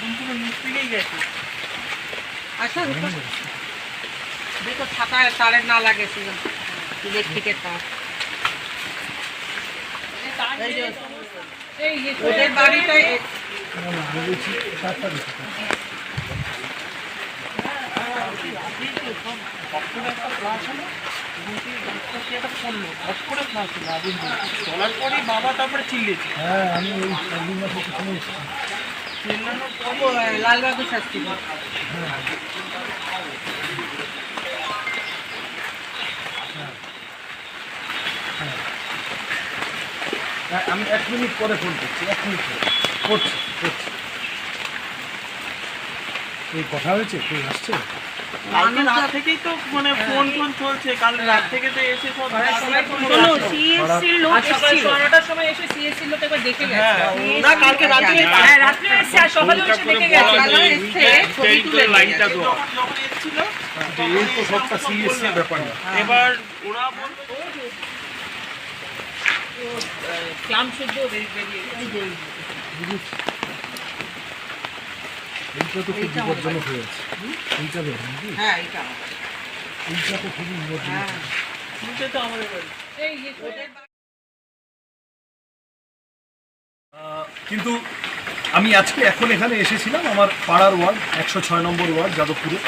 থেকেই গেছে। আসো দেখো ছাতা তারের না লাগে ইলেকট্রিকের তার। ওদের। চলার পরেই বাবা তারপরে চিল্লেছে হ্যাঁ আমি ওই আমি এক মিনিট পরে ফোন করছি, এক মিনিট পরে। করছি করছি। এই কথা হয়েছে, কেউ আসছে? কালকে রাত থেকেই তো মানে ফোন ফোন চলছে কাল রাত থেকে তো এসে সব শোনো, CSC লোক সকাল এসেছিল। সময় এসে সিএসসি লোক একবার দেখে গেছে। হ্যাঁ। না কালকে রাতে হ্যাঁ রাত্রে এসে আর সকালেও এসে দেখে গেছে। সকালে এসছে, ছবি তুলে নিয়ে গেছে। যখন যখন এসেছিল। এই তো সবটা সিরিয়াসলি ব্যাপার এবার ওরা বলল ক্লাম শুদ্ধ বেরিয়ে। এইটা তো খুব বিপজ্জনক হয়ে আছে এইটা হ্যাঁ এইটা এইটা তো খুবই বিপজ্জনক। হ্যাঁ। তো আমাদের এই কিন্তু আমি আজকে এখন এখানে এসেছিলাম আমার পাড়ার ওয়ার্ড একশো ছয় নম্বর ওয়ার্ড যাদবপুরে।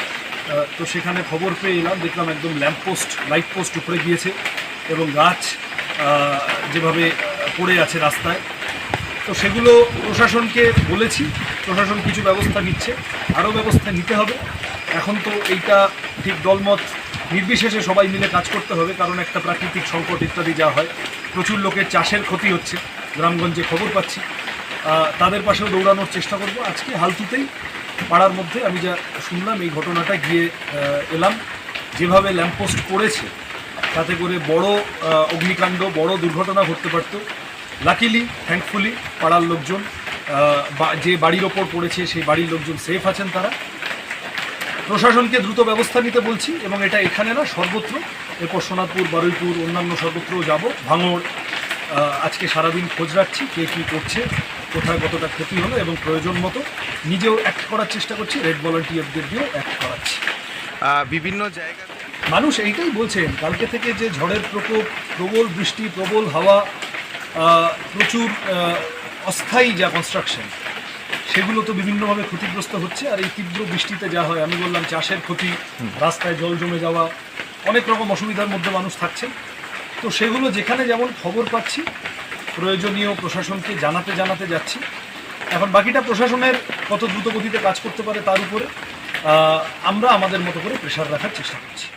তো সেখানে খবর পেয়ে এলাম দেখলাম একদম ল্যাম্প পোস্ট লাইট পোস্ট উপরে গিয়েছে এবং গাছ যেভাবে পড়ে আছে রাস্তায়। তো সেগুলো প্রশাসনকে বলেছি প্রশাসন কিছু ব্যবস্থা নিচ্ছে, আরও ব্যবস্থা নিতে হবে। এখন তো এইটা ঠিক দলমত নির্বিশেষে সবাই মিলে কাজ করতে হবে, কারণ একটা প্রাকৃতিক সংকট ইত্যাদি যা হয়, প্রচুর লোকের চাষের ক্ষতি হচ্ছে, গ্রামগঞ্জে খবর পাচ্ছি। তাদের পাশেও দৌড়ানোর চেষ্টা করব। আজকে হালতুতেই পাড়ার মধ্যে আমি যা শুনলাম, এই ঘটনাটা গিয়ে এলাম। যেভাবে ল্যাম্পপোস্ট পড়েছে তাতে করে বড় অগ্নিকাণ্ড, বড় দুর্ঘটনা ঘটতে পারত। লাকিলি থ্যাঙ্কফুলি পাড়ার লোকজন যে বাড়ির ওপর পড়েছে সেই বাড়ির লোকজন সেফ আছেন তারা। প্রশাসনকে দ্রুত ব্যবস্থা নিতে বলছি এবং এটা এখানে না সর্বত্র এরপর সোনারপুর বারুইপুর অন্যান্য সর্বত্রও যাব। ভাঙড় আহ, আজকে সারাদিন খোঁজ রাখছি কে কী করছে কোথায় কতটা ক্ষতি হলো এবং প্রয়োজন মতো নিজেও অ্যাক্ট করার চেষ্টা করছি রেড ভলান্টিয়ারদের দিয়েও অ্যাক্ট করাচ্ছি। বিভিন্ন জায়গাতে মানুষ এইটাই বলছেন কালকে থেকে যে ঝড়ের প্রকোপ প্রবল বৃষ্টি প্রবল হাওয়া প্রচুর অস্থায়ী যা কনস্ট্রাকশন সেগুলো তো বিভিন্নভাবে ক্ষতিগ্রস্ত হচ্ছে আর এই তীব্র বৃষ্টিতে যা হয় আমি বললাম চাষের ক্ষতি রাস্তায় জল জমে যাওয়া অনেক রকম অসুবিধার মধ্যে মানুষ থাকছেন। তো সেগুলো যেখানে যেমন খবর পাচ্ছি প্রয়োজনীয় প্রশাসনকে জানাতে জানাতে যাচ্ছি। এখন বাকিটা প্রশাসনের কত দ্রুত গতিতে কাজ করতে পারে তার উপরে আমরা আমাদের মতো করে প্রেশার রাখার চেষ্টা করছি।